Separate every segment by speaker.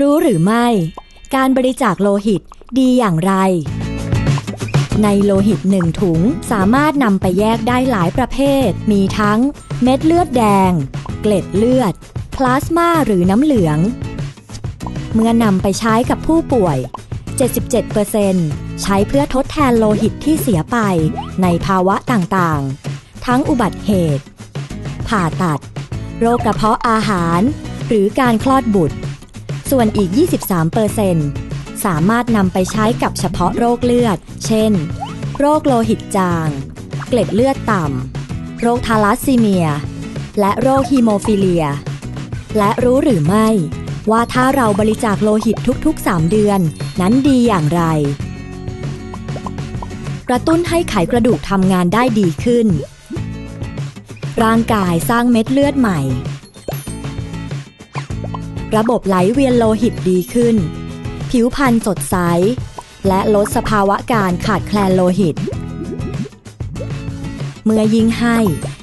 Speaker 1: รู้หรือไม่ การบริจาคโลหิตดีอย่างไร ในโลหิตหนึ่งถุงสามารถนำไปแยกได้หลายประเภท มีทั้ง เม็ดเลือดแดง เกล็ดเลือด พลาสมาหรือน้ำเหลือง เมื่อนำไปใช้กับผู้ป่วย 77%ใช้เพื่อทดแทนโลหิตที่เสียไปในภาวะต่างๆ ทั้งอุบัติเหตุ ผ่าตัด โรคกระเพาะอาหาร หรือการคลอดบุตร ส่วนอีก 23%สามารถนำไปใช้กับเฉพาะโรคเลือด เช่น โรคโลหิตจาง เกล็ดเลือดต่ำ โรคทาลัสซีเมีย และโรคฮีโมฟิเลีย และรู้หรือไม่ ว่าถ้าเราบริจาคโลหิตทุกๆ 3 เดือน นั้นดีอย่างไร กระตุ้นให้ไขกระดูกทำงานได้ดีขึ้น ร่างกายสร้างเม็ดเลือดใหม่ ระบบไหลเวียนโลหิตดีขึ้น ผิวพรรณสดใส และลดสภาวะการขาดแคลนโลหิต เมื่อยิ่งให้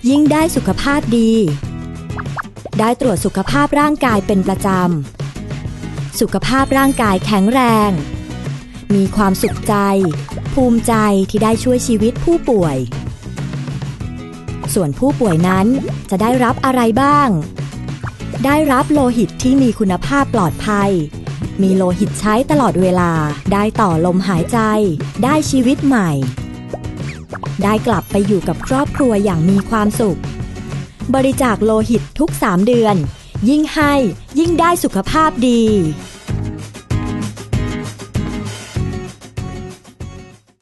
Speaker 1: ยิ่งได้สุขภาพดี ได้ตรวจสุขภาพร่างกายเป็นประจำ สุขภาพร่างกายแข็งแรง มีความสุขใจ ภูมิใจที่ได้ช่วยชีวิตผู้ป่วย ส่วนผู้ป่วยนั้นจะได้รับอะไรบ้าง ได้รับโลหิตที่มีคุณภาพปลอดภัย มีโลหิตใช้ตลอดเวลา ได้ต่อลมหายใจ ได้ชีวิตใหม่ ได้กลับไปอยู่กับครอบครัวอย่างมีความสุข บริจาคโลหิตทุก 3 เดือน ยิ่งให้ยิ่งได้สุขภาพดี